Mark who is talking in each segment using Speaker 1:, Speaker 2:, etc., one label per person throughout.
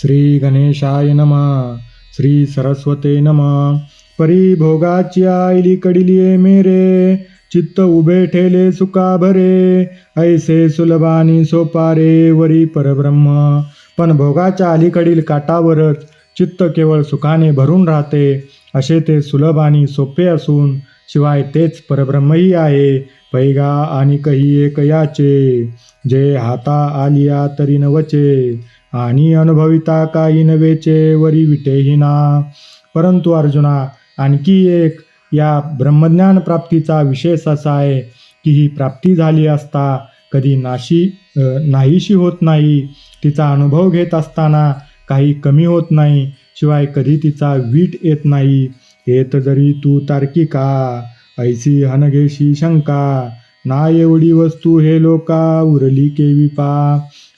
Speaker 1: श्री गणेशाय नम। श्री सरस्वते परी परिभोगाची आईली कडलिये मेरे चित्त उभे ठेले सुका भरे ऐसे सुलभानी सोपारे वरी परब्रह्म। पण भोगाच्या अलीकडील काटावरच चित्त केवळ सुखाने भरून राहते असे ते सुलभ आणि सोपे असून शिवाय तेच परब्रह्मही आहे पैगा आणि कही एक याचे जे हाता आलिया तरी नवचे आणि अनुभविता काही नवेचे वरी विटेहीना परंतु अर्जुना आणखी एक या ब्रह्मज्ञान प्राप्तीचा विशेष असा आहे की ही प्राप्ती झाली असता कधी नाशी नाहीशी होत नाही. तिचा अनुभव घेत असताना काही कमी होत नाही शिवाय कधी तिचा वीट येत नाही. येत जरी तू तार्किका ऐसी हनघेशी शंका. ना एवढी वस्तू हे लोका उरली केवी पा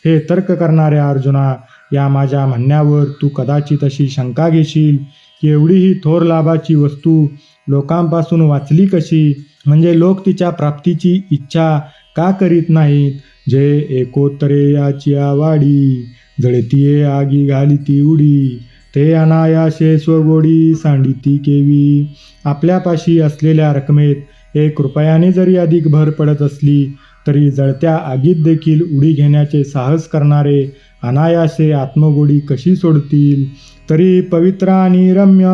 Speaker 1: हे तर्क करणाऱ्या अर्जुना या माझ्या म्हणण्यावर तू कदाचित अशी शंका घेशील की एवढीही थोर लाभाची वस्तू लोकांपासून वाचली कशी? म्हणजे लोक तिच्या प्राप्तीची इच्छा का करीत नाहीत? जे एकोत्तरे याची आवाडी जळतीये आगी घालिती उडी ते अनायाशे स्वगोडी सांडिती केवी. आपल्यापाशी असलेल्या रकमेत एक रुपयाने जरी अधिक भर पडत असली तरी जळत्या आगीत देखील उडी घेण्याचे साहस करणारे अनायासे आत्मगोडी कशी सोडतील? तरी पवित्र आणि रम्य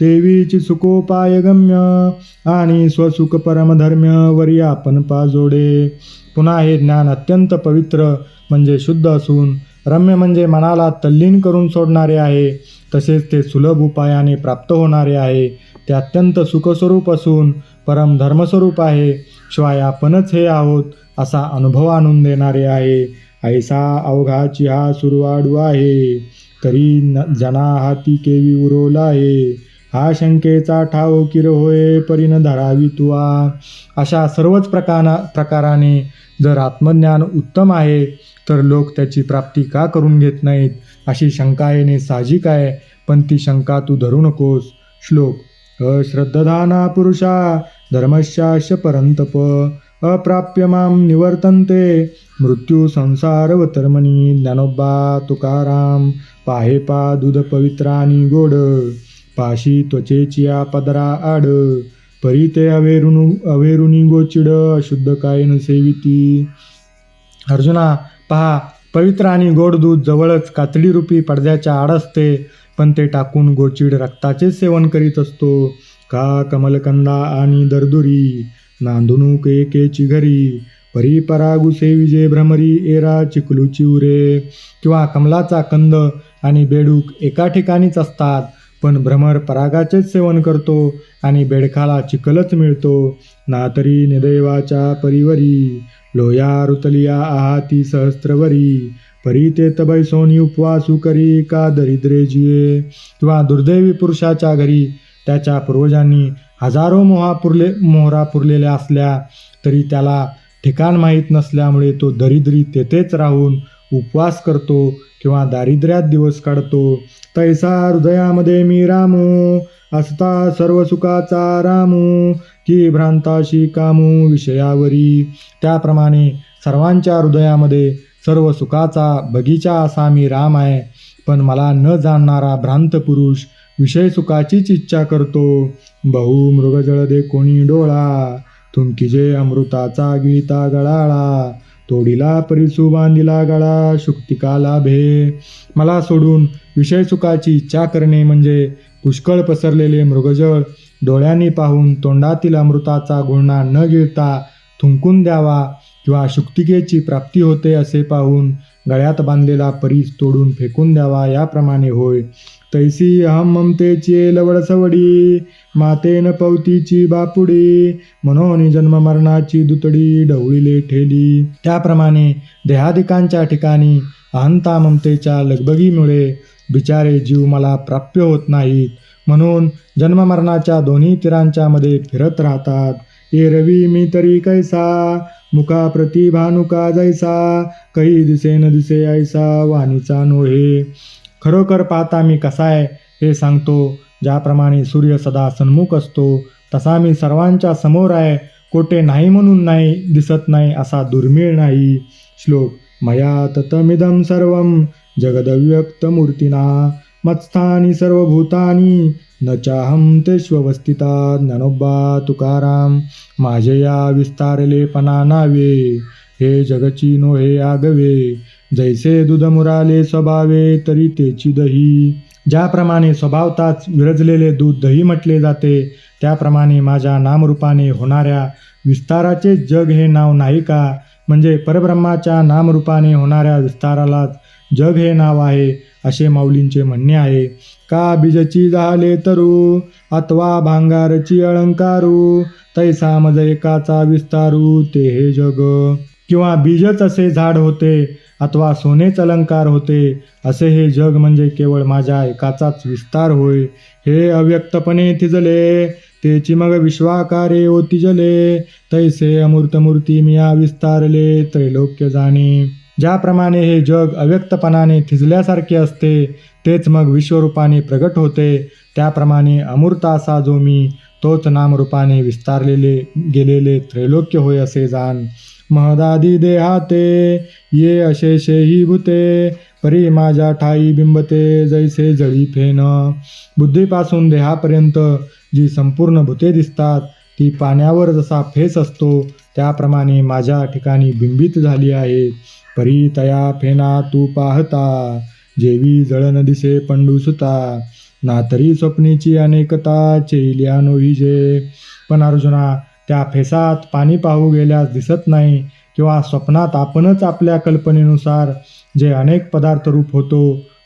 Speaker 1: देवीची सुखोपाय गम्य आणि स्वसुख परमधर्म्य वरी आपण पाजोडे पुन्हा हे ज्ञान अत्यंत पवित्र म्हणजे शुद्ध असून रम्य म्हणजे मनाला तल्लीन करून सोडणारे आहे. तसेच ते सुलभ उपायाने प्राप्त होणारे आहे. ते अत्यंत सुखस्वरूप असून परम धर्मस्वरूप आहे. शिवाय आपणच हे आहोत असा अनुभव आणून देणारे आहे. ऐसा अवघाची हा सुरवाडू आहे. तरी न जना हाती केवी उरवला आहे. हा शंकेचा ठाव किर होय परीन धरावी तुवा. अशा सर्वच प्रकारा प्रकाराने जर आत्मज्ञान उत्तम आहे तर लोक त्याची प्राप्ती का करून घेत नाहीत? अशी शंका येणे साहजिक आहे पण ती शंका तू धरू नकोस. श्लोक अश्रद्धधाना पुरुषा धर्मशास्य परंतप अप्राप्य माम निवर्तन्ते। मृत्यू संसारवतर्मणी ज्ञानोबा तुकाराम पाहे पा दूध पवित्रानी गोड। पाशी त्वचेचिया पदरा आड। परी ते अवेरुनु अवेरुनी गोचिड अशुद्ध कायन सेविती। अर्जुना पहा पवित्र आणि गोड दूध जवळच कातडीरूपी पडद्याच्या आड असते पण ते टाकून गोचिड रक्ताचे सेवन करीत असतो. का कमलकंदा आणि दरदुरी नांदुनुक एकेची घरी परी परागुसे विजे भ्रमरी एरा चिकलू उरे किंवा कमलाचा कंद आणि बेडूक एका ठिकाणीच असतात पण भ्रमर परागाचेच सेवन करतो आणि बेडखाला चिकलच मिळतो. ना तरी निदैवाच्या परिवरी लोया रुतलिया आहाती सहस्त्रवरी परी ते तबै सोनी उपवासू करी का दरिद्रे जिये. किंवा दुर्दैवी पुरुषाच्या घरी त्याच्या पूर्वजांनी हजारो मोहा पुरले मोहरा पुरलेल्या असल्या तरी त्याला ठिकाण माहीत नसल्यामुळे तो दरिद्री तेथेच राहून उपवास करतो किंवा दारिद्र्यात दिवस काढतो. तैसा हृदयामध्ये मी रामू असता सर्व सुखाचा रामू की भ्रांताशी कामू विषयावरी. त्याप्रमाणे सर्वांच्या हृदयामध्ये सर्व सुखाचा बगीचा असा मी राम आहे. पण मला न जाणणारा भ्रांत पुरुष विषय सुखाचीच इच्छा करतो. बहु मृगजळ दे कोणी डोळा. तुमकी अमृताचा गिळता गळाळा. तोडीला परिसू बांधिला गळा शुक्तिकाला भे मला सोडून विषय सुखाची इच्छा करणे म्हणजे पुष्कळ पसरलेले मृगजळ. डोळ्यांनी पाहून तोंडातील अमृताचा गुळणा न गिळता थुंकून द्यावा किंवा शुक्तिकेची प्राप्ती होते असे पाहून गळ्यात बांधलेला परीस तोडून फेकून द्यावा याप्रमाणे होय. तैसी अहम ममतेची लवडसवडी मातेन पवतीची बापुडी म्हणून जन्म मरणाची दुतडी ढवळीले ठेली. त्याप्रमाणे देहादिकांच्या ठिकाणी अहंता ममतेच्या लगबगीमुळे बिचारे जीव मला प्राप्य होत नाहीत. म्हणून जन्ममरणाच्या दोन्ही तीरांच्या मध्ये फिरत राहतात. ए रवी मी तरी कैसा? मुका प्रतिभानुका जैसा? काही दिसे न दिसे ऐसा वाणीचा नोहे. खरोखर पाहता मी कसा आहे हे सांगतो. ज्याप्रमाणे सूर्य सदा सन्मुख असतो तसा मी सर्वांच्या समोर आहे. कोठे नाही म्हणून नाही दिसत नाही असा दुर्मिळ नाही. श्लोक मया ततमिदं सर्वं जगदव्यक्तमूर्तिना मत्स्थानी सर्वभूतानि न चाहं तेष्वस्थिता ज्ञानोबा तुकाराम माझे या विस्तारलेपणा नावे. हे जगची नो हे आगवे. जैसे दूध मुराले स्वभावे तरी तेची दही. ज्याप्रमाणे स्वभावताच विरजलेले दूध दही म्हटले जाते त्याप्रमाणे माझ्या नामरूपाने होणाऱ्या विस्ताराचे जग हे नाव नाही का? म्हणजे परब्रह्माच्या नामरूपाने होणाऱ्या विस्तारालाच जग हे नाव आहे असे माऊलींचे म्हणणे आहे. का बीजची झाले तरू अथवा भांगारची अलंकारू तैसा मज एकाचा विस्तारू ते हे जग. किंवा बीजच असे झाड होते अथवा सोनेच अलंकार होते असे हे जग म्हणजे केवळ माझ्या एकाचाच विस्तार होय. हे अव्यक्तपणे थिजले तेची मग विश्वाकारे ओतिजले तैसे अमूर्तमूर्ती मिया विस्तारले त्रैलोक्य जाणे. ज्याप्रमाणे हे जग अव्यक्तपणाने थिजल्यासारखे असते तेच मग विश्वरूपाने प्रगट होते. त्याप्रमाणे अमूर्त असा जो मी तोच नामरूपाने विस्तारलेले गेलेले त्रैलोक्य होय असे जाण. महदादी देहाते ये अशेषे ही भूते परी माझ्या ठाई बिंबते जैसे जळी फेन. बुद्धीपासून देहापर्यंत जी संपूर्ण भूते दिसतात ती पाण्यावर जसा फेस असतो त्याप्रमाणे माझ्या ठिकाणी बिंबित झाली आहे. परी तया फेना तू पाहता जेवी जळन दिसे पंडूसुता ना तरी स्वप्नीची अनेकता चेल्या जे. पण अर्जुना त्या फेसात पाणी पाहू गेल्यास दिसत नाही किंवा स्वप्नात आपणच आपल्या कल्पनेनुसार जे अनेक पदार्थ रूप होतो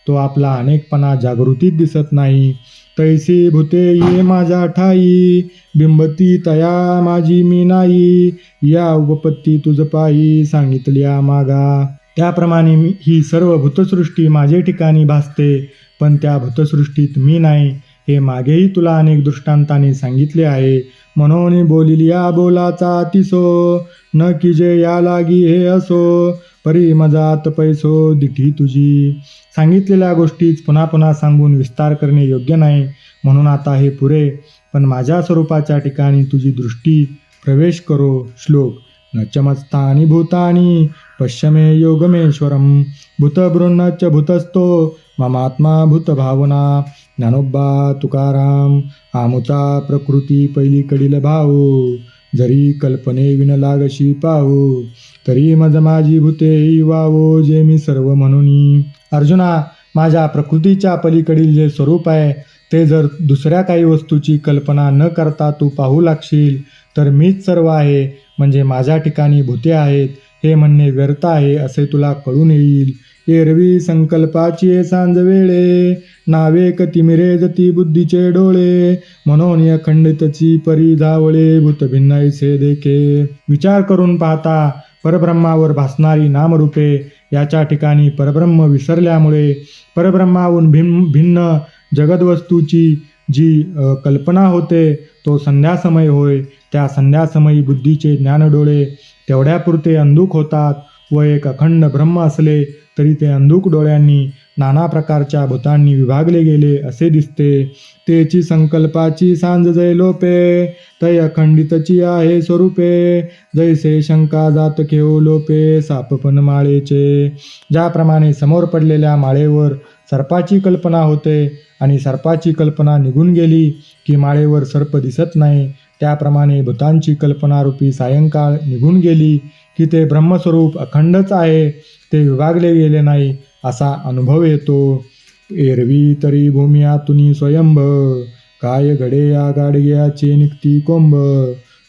Speaker 1: तो आपला अनेकपणा जागृतीत दिसत नाही. तैसी भूते ये माझ्या ठाई बिंबती तया माझी मी नाही. या उपपत्ती तुझ पायी सांगितल्या मागा. त्याप्रमाणे मी ही सर्व भूतसृष्टी माझे ठिकाणी भासते पण त्या भूतसृष्टीत मी नाही. हे मागेही तुला अनेक दृष्टांताने सांगितले आहे. म्हणून बोलिलिया बोलाचा तिसो न की जे या लागी हे असो परी मजात पैसो दिठी तुझी. सांगितलेल्या गोष्टीच पुन्हा पुन्हा सांगून विस्तार करणे योग्य नाही. म्हणून आता हे पुरे पण माझ्या स्वरूपाच्या ठिकाणी तुझी दृष्टी प्रवेश करो श्लोक. न चमत्स्थानी भूतानी पश्यमे योगमेश्वरम। च भूतस्थो ममात्मा भूतभावना ज्ञानोबा तुकाराम। आमुचा प्रकृती पहिलीकडील भाऊ जरी कल्पने विन लागशी पाहू तरी मज माझी भूते वावो जे मी सर्व म्हणून। अर्जुना माझ्या प्रकृतीच्या पलीकडील जे स्वरूप आहे ते जर दुसऱ्या काही वस्तूची कल्पना न करता तू पाहू लागशील तर मीच सर्व आहे म्हणजे माझ्या ठिकाणी भूते आहेत हे म्हणणे व्यर्थ आहे असे तुला कळून येईल. एरवी संकल्पाची सांज वेळे नावे कतिमिरे जती बुद्धीचे डोळे. म्हणून अखंडितची परी धावळे भूतभिन्नाईसे देखे. विचार करून पाहता परब्रह्मावर भासणारी नामरूपे याच्या ठिकाणी परब्रह्म विसरल्यामुळे परब्रह्माहून भिन्न भिन्न जगदवस्तूची जी कल्पना होते तो संध्यासमय होय. त्या संध्यासमयी बुद्धीचे ज्ञानडोळे तेवढ्यापुरते अंधुक होतात व एक अखंड ब्रह्म असले तरी ते अंधुक डोळ्यांनी नाना प्रकारच्या भूतांनी विभागले गेले असे दिसते. तेची संकल्पाची सांज जय लोपे तय अखंडितची आहे स्वरूपे. जैसे शंका जात घेऊ लोपे सापपन माळेचे. ज्याप्रमाणे समोर पडलेल्या माळेवर सर्पाची कल्पना होते आणि सर्पाची कल्पना निघून गेली की माळेवर सर्प दिसत नाही त्याप्रमाणे भूतांची कल्पनारूपी सायंकाळ निघून गेली की ते ब्रह्मस्वरूप अखंडच आहे ते विभागले गेले नाही असा अनुभव येतो. एरवी तरी भूमियातून स्वयंभ काय घडे या गाडग्याचे निघती कोंब.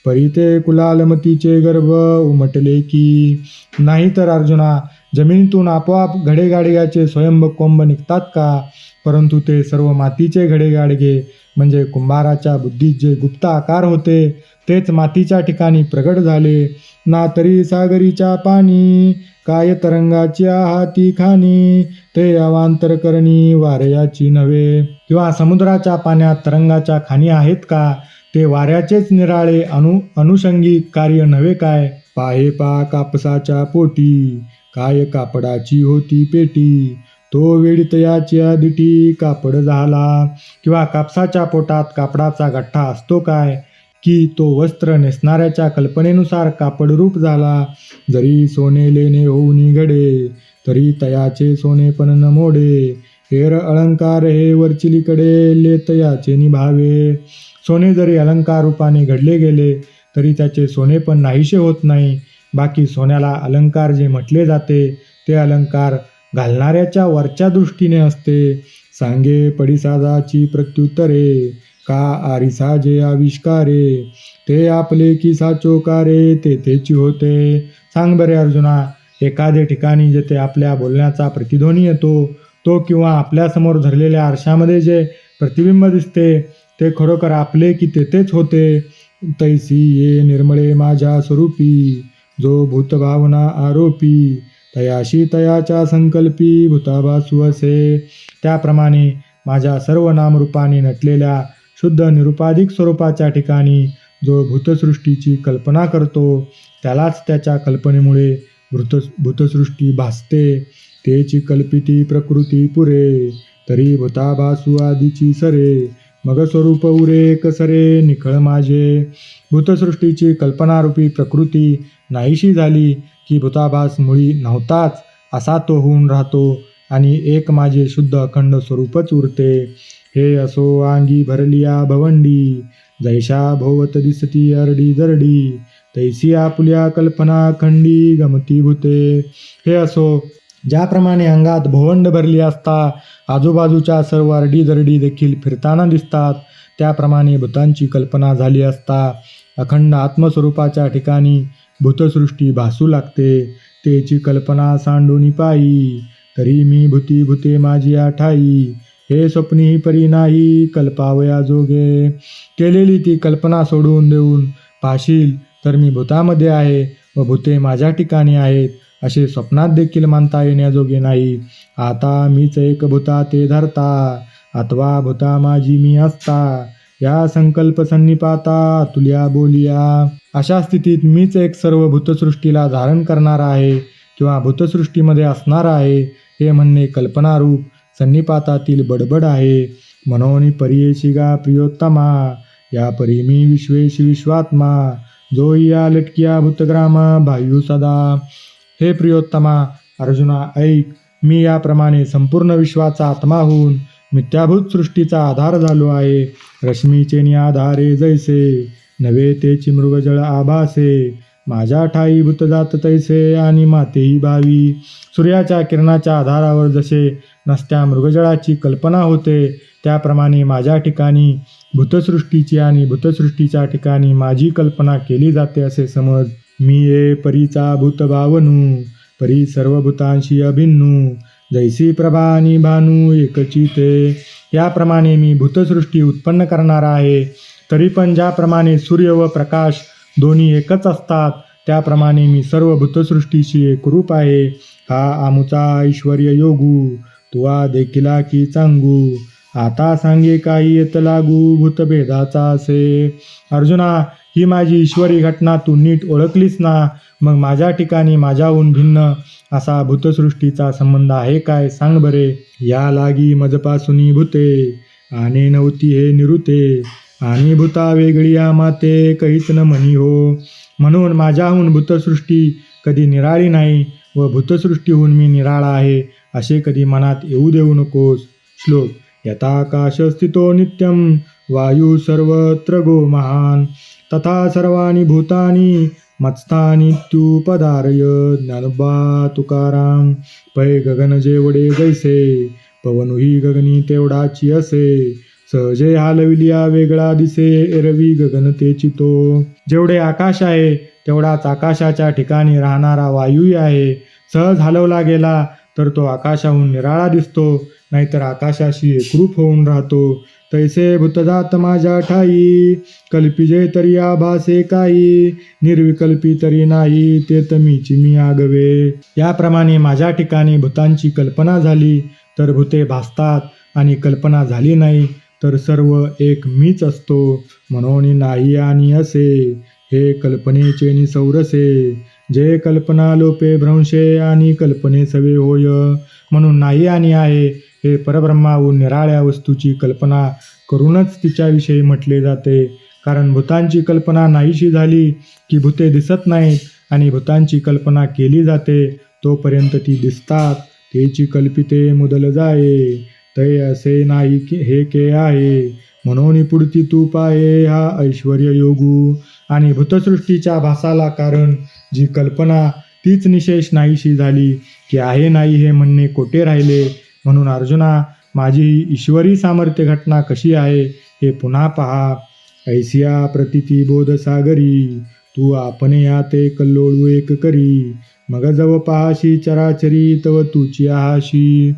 Speaker 1: परिते कुलालमतीचे गर्भ उमटले की नाहीतर अर्जुना जमिनीतून आपोआप घडेगाडग्याचे स्वयंभ कोंब निघतात का? परंतु ते सर्व मातीचे घडेगाडगे म्हणजे कुंभाराच्या बुद्धीत जे गुप्त आकार होते तेच मातीच्या ठिकाणी प्रगट झाले. ना तरी सागरीच्या पाणी काय तरंगाच्या हाती खाणी? ते अवांतर करणी वाऱ्याची नव्हे. किंवा समुद्राच्या पाण्यात तरंगाच्या खाणी आहेत का? ते वाऱ्याचेच निराळे अनु अनुषंगिक कार्य नव्हे काय? पाहे पा कापसाच्या पोटी. काय कापडाची होती पेटी? तो वेडितयाच्या दिटी कापड झाला. किंवा कापसाच्या पोटात कापडाचा गठ्ठा असतो काय? की तो वस्त्र नेसणाऱ्याच्या कल्पनेनुसार कापडरूप झाला. जरी सोने लेणे होऊन घडे तरी तयाचे सोने पण न मोडे. हेर अलंकार हे वरचिलीकडे ले तयाचे निभावे. सोने जरी अलंकार रूपाने घडले गेले तरी त्याचे सोने पण नाहीसे होत नाही. बाकी सोन्याला अलंकार जे म्हटले जाते ते अलंकार घालणाऱ्याच्या वरच्या दृष्टीने असते. सांगे पडिसादाची प्रत्युत्तरे. का आरिसा जे आविष्कारे? ते आपले की साचोकारे ते तेची होते. सांग बरे अर्जुना एखादे ठिकाणी जेथे आपल्या बोलण्याचा प्रतिध्वनी येतो तो किंवा आपल्यासमोर धरलेल्या आरशामध्ये जे प्रतिबिंब दिसते ते खरोखर आपले की तेथेच होते? तैसी ये निर्मळे माझ्या स्वरूपी जो भूतभावना आरोपी तयाशी तयाच्या संकल्पी भूताभासू असे. त्याप्रमाणे माझ्या सर्व नामरूपाने नटलेल्या शुद्ध निरुपाधिक स्वरूपाच्या ठिकाणी जो भूतसृष्टीची कल्पना करतो त्यालाच त्याच्या कल्पनेमुळे भूत भूतसृष्टी भासते. तेची कल्पिती प्रकृती पुरे तरी भूताभासू आदीची सरे. मग स्वरूप उरे कसरे निखळ माझे. भूतसृष्टीची कल्पनारूपी प्रकृती नाहीशी झाली की भूताभास मुळी नव्हताच असा तो होऊन राहतो आणि एक माझे शुद्ध अखंड स्वरूपच उरते. हे असो अंगी भरलिया भवंडी जैशा भोवत दिसती अरडी जरडी तैसी आपुल्या कल्पना खंडी गमती भूते. हे असो ज्याप्रमाणे अंगात भोवंड भरली असता आजूबाजूच्या सर्व अरडी दरडी देखील फिरताना दिसतात त्याप्रमाणे भूतांची कल्पना झाली असता अखंड आत्मस्वरूपाच्या ठिकाणी भूतसृष्टी भासू लागते. तेची कल्पना सांडूनी पायी तरी मी भूती भूते माझी आठाई हे स्वप्नी परी नाही कल्पावया जोगे. केलेली ती कल्पना सोडून देऊन पाशील तर मी भूतामध्ये आहे व भूते माझ्या ठिकाणी आहेत असे स्वप्नात देखील मानता येण्याजोगे नाही. आता मीच एक भूता ते धरता अथवा भूता माझी मी असता. या संकल्प संनिपाता तुल्या बोलिया. अशा स्थितीत मीच एक सर्व भूतसृष्टीला धारण करणार आहे किंवा भूतसृष्टीमध्ये असणार आहे हे म्हणणे कल्पनारूप सन्निपातातील बडबड आहे. म्हणून परियेशी गा प्रियोत्तमा. या परिमी विश्वेशी विश्वात्मा. जो या लटकिया भूतग्रामा भायू सदा. हे प्रियोत्तमा अर्जुना ऐक. मी याप्रमाणे संपूर्ण विश्वाचा आत्मा होऊन मिथ्याभूत सृष्टीचा आधार झालो आहे. रश्मीचे आधारे जैसे. नवे ते चिमृगजळ आभासे. माझ्या ठाई भूतजात तैसे आणि मातेही भावी. सूर्याच्या किरणाच्या आधारावर जसे नसत्या मृगजळाची कल्पना होते. त्याप्रमाणे माझ्या ठिकाणी भूतसृष्टीची आणि भूतसृष्टीच्या ठिकाणी माझी कल्पना केली जाते असे समज. मी ये परीचा भूतभावनू परी सर्व भूतांशी अभिन्नू जैसी प्रभा आणि भानू एकचिते. याप्रमाणे मी भूतसृष्टी उत्पन्न करणार आहे. तरी पण ज्याप्रमाणे सूर्य व प्रकाश दोन्ही एकच असतात त्याप्रमाणे मी सर्व भूतसृष्टीशी एकरूप आहे. हा आमुचा ऐश्वर्य योगू तुवा देखिला की चांगू आता सांगे काही येत लागू भूतभेदाचा असे. अर्जुना ही माझी ईश्वरी घटना तू नीट ओळखलीस ना? मग माझ्या ठिकाणी माझ्याहून भिन्न असा भूतसृष्टीचा संबंध आहे काय? सांग बरे. या लागी मजपासुनी भूते आणि नव्हती हे निरुते. आणि भूता वेगळी या माते काहीच न म्हणी हो. म्हणून माझ्याहून भूतसृष्टी कधी निराळी नाही. व भूतसृष्टीहून मी निराळा आहे असे कधी मनात येऊ देऊ नकोस. श्लोक यथाकाश स्थितो नित्यं वायू सर्वत्र गो महान तथा सर्वाणि भूतानि मत्स्थानित्युपधारय ज्ञानोबा तुकाराम पै गगन जेवढे जैसे पवनुही गगनी तेवढाची असे सहजे हालविलिया वेगळा दिसे एरवी गगन ते तो जेवढे आकाश आहे तेवढाच आकाशाच्या ठिकाणी राहणारा वायूही आहे. सहज हलवला गेला तर तो आकाशाहून निराळा दिसतो. नाहीतर आकाशाशी एकरूप होऊन राहतो. तैसे भूतदात माझ्या ठाई कल्पिजे तरी आभासे काही निर्विकल्पी तरी नाही ते तमीची मी आगवे. याप्रमाणे माझ्या ठिकाणी भूतांची कल्पना झाली. तर भूते भासतात आणि कल्पना झाली नाही तर सर्व एक मीच असतो. म्हणून नाही आणि असे. हे कल्पनेचे निसौरसे जे कल्पना लोपे भ्रंशे आणि कल्पने सवे होय. म्हणून नाही आणि आहे हे परब्रह्माहून निराळ्या वस्तूची कल्पना करूनच तिच्याविषयी म्हटले जाते. कारण भूतांची कल्पना नाहीशी झाली की भूते दिसत नाहीत आणि भूतांची कल्पना केली जाते तोपर्यंत ती दिसतात. तेची कल्पिते मुदल जाये. ते असे नाही हे के आहे. म्हणून पुढती तू पाये हा ऐश्वर्य योगू आणि भूतसृष्टीच्या भासाला कारण जी कल्पना तीच निशेष नाहीशी झाली की आहे नाही हे म्हणणे कोठे राहिले. म्हणून अर्जुना माझी ईश्वरी सामर्थ्य घटना कशी आहे हे पुन्हा पहा. ऐसिया प्रतिती बोध सागरी तू आपण या ते कल्लोळू एक करी. मग जव पहाशी चराचरी तव तुची आहाशी.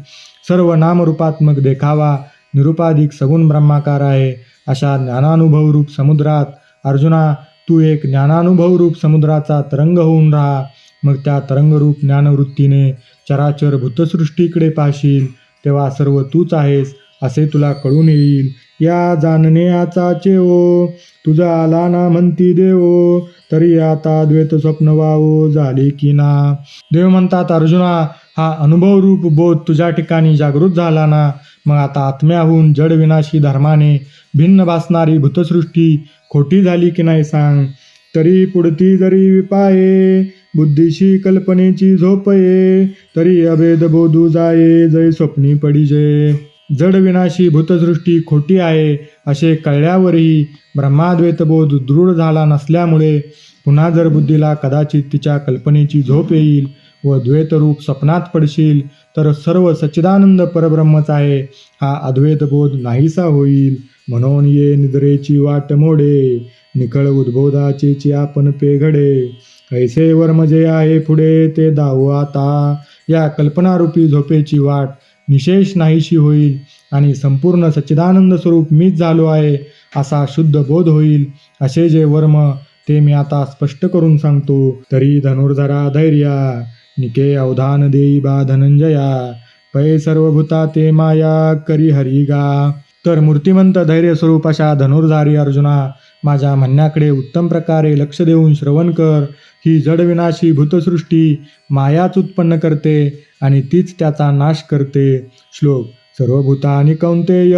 Speaker 1: सर्व नामरूपात्मक देखावा निरुपाधिक सगुण ब्रह्माकार आहे. अशा ज्ञानानुभव रूप समुद्रात अर्जुना तू एक ज्ञानानुभव रूप समुद्राचा तरंग होऊन राहा. मग त्या तरंगरूप ज्ञानवृत्तीने चराचर भूतसृष्टीकडे पाहशील. तेव्हा सर्व तूच आहेस असे तुला कळून येईल. या जाणण्याचा चेओ तुझा आला ना म्हणती देवो तरी आता द्वैत स्वप्न वावो झाले की ना. देव म्हणतात अर्जुना हा अनुभव रूप बोध तुझ्या ठिकाणी जागृत झाला ना. मग आता आत्म्याहून जडविनाशी धर्माने भिन्न भासणारी भूतसृष्टी खोटी झाली की नाही सांग. तरी पुढती जरी विपाये बुद्धीशी कल्पनेची झोप ये तरी अभेद बोधू जाये जय स्वप्नी पडिजे जड विनाशी भूतसृष्टी खोटी आहे असे कळल्यावरही ब्रह्माद्वैतबोध दृढ झाला नसल्यामुळे पुन्हा जर बुद्धीला कदाचित तिच्या कल्पनेची झोप येईल व द्वैतरूप स्वप्नात पडशील तर सर्व सच्चिदानंद परब्रह्मच आहे. हा अद्वैतबोध नाहीसा होईल. म्हणून ये निद्रेची वाट मोडे निखळ उद्बोधाचे आपण पेघडे. ऐसे वर्म जे आहे पुढे ते दाहू आता. या कल्पनारूपी झोपेची वाट निशेष नाहीशी होईल आणि संपूर्ण सच्चिदानंद स्वरूप मीच झालो आहे असा शुद्ध बोध होईल. असे जे वर्म ते मी आता स्पष्ट करून सांगतो. तरी धनुर्धरा धैर्या निके अवधान देई बा धनंजया. पै सर्वभूता ते माया करी हरी गा. तर मूर्तिमंत धैर्य अशा धनुर्धारी अर्जुना माझ्या म्हणण्याकडे उत्तम प्रकारे लक्ष देऊन श्रवण कर. ही जडविनाशी भूतसृष्टी मायाच उत्पन्न करते आणि तीच त्याचा नाश करते. श्लोक. सर्वभूतानी कौंतेय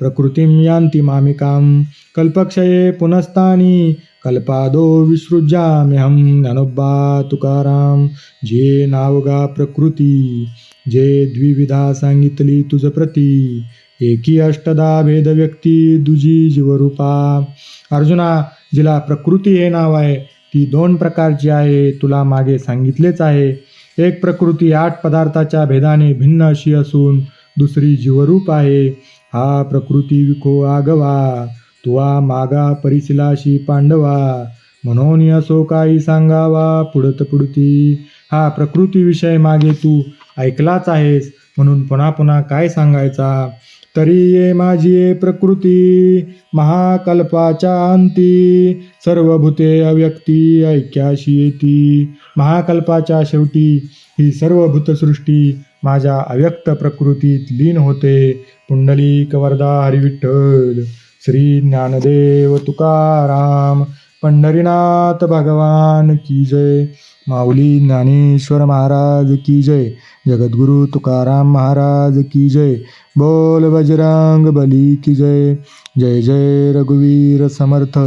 Speaker 1: प्रकृतीं यांती मामिकां कल्पक्षये पुनस्तानी कल्पादो विसृजाम्यहं ज्ञानोबा तुकाराम जे नावगा प्रकृती जे द्विविधा सांगितली तुझ प्रती एकी अष्टदा भेद व्यक्ती दुजी जीवरूपा. अर्जुना जिला प्रकृती हे नाव आहे ती दोन प्रकारची आहे तुला मागे सांगितलेच आहे. एक प्रकृती आठ पदार्थाच्या भेदाने भिन्न अशी असून दुसरी जीवरूप आहे. हा प्रकृती विखो आगवा तुवा मागा परिसिलाशी पांडवा. म्हणून असो काही सांगावा पुढत पुढती. हा प्रकृतीविषय मागे तू ऐकलाच आहेस म्हणून पुन्हा पुन्हा काय सांगायचा? तरी ये माझी प्रकृती महाकल्पाच्या अंती सर्व भूते अव्यक्ती ऐक्याशी येती. महाकल्पाच्या शेवटी ही सर्व भूतसृष्टी माझ्या अव्यक्त प्रकृतीत लीन होते. पुंडलिक कवरदा हरिविठ्ठल श्री ज्ञानदेव तुकाराम पंढरीनाथ भगवान की जय. माऊली ज्ञानेश्वर महाराज की जय. जगद्गुरु तुकाराम महाराज की जय. बोल बजरंग बली की जय. जय जय रघुवीर समर्थ.